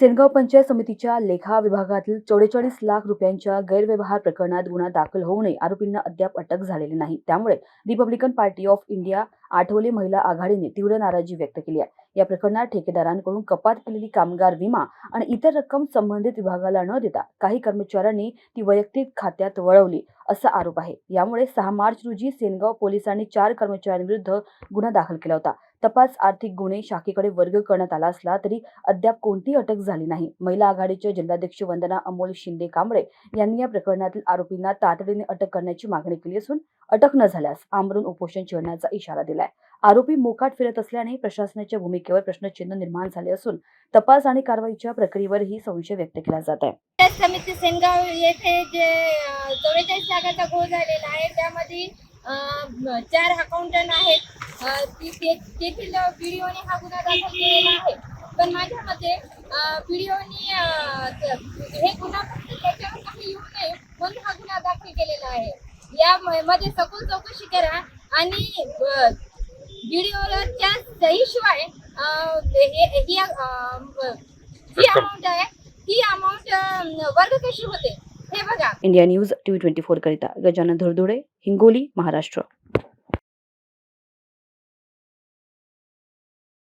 सेनगाव पंचायत समितीच्या लेखा विभागातील चौवेचाळीस लाख रुपयांच्या गैरव्यवहार प्रकरणात गुन्हा दाखल होऊ नये आरोपींना अद्याप अटक झालेली नाही. त्यामुळे Republican Party of India Athawale महिला आघाडीने तीव्र नाराजी व्यक्त केली आहे. या प्रकरणात ठेकेदारांकडून कपात केलेली कामगार विमा आणि इतर रक्कम संबंधित विभागाला न देता काही कर्मचाऱ्यांनी ती वैयक्तिक खात्यात वळवली असा आरोप आहे. यामुळे सहा मार्च रोजी सेनगाव पोलिसांनी चार कर्मचाऱ्यांविरुद्ध गुन्हा दाखल केला होता. तपास आर्थिक गुन्हे शाखेकडे वर्ग करण्यात आला असला तरी अद्याप कोणतीही अटक झाली नाही. महिला आघाडीच्या जिल्हाध्यक्ष वंदना अमोल शिंदे कांबळे यांनी या प्रकरणातील आरोपींना तातडीने अटक करण्याची मागणी केली असून अटक न झाल्यास आमरून उपोषण छेडण्याचा इशारा दिलाय. आरोपी मोकाट फिरत असल्याने प्रशासनाच्या भूमिकेवर प्रश्नचिन्ह निर्माण झाले असून तपास आणि कारवाईच्या प्रक्रियेवर ही संशय व्यक्त केला जात आहे. समिती सेनगाव येथे जे चौवेचाळीस लाखाचा घोळ झालेला आहे. त्यामध्ये चार अकाउंटंट आहेत. तेथील पीडीओने हा गुन्हा दाखल केलेला आहे. पण माझ्या मते पीडीओनी हे गुन्हा फक्त त्याच्यावर काही येऊ नये म्हणून हा गुन्हा दाखल केलेला आहे. या मध्ये सखोल चौकशी करा आणि व्हिडिओला त्या सहीशिवाय अं, हे- ही अमाऊंट आहे ही अमाऊंट वर्ग कशी होते हे बघा. India News TV twenty four करिता गजानन धुरधुडे हिंगोली महाराष्ट्र.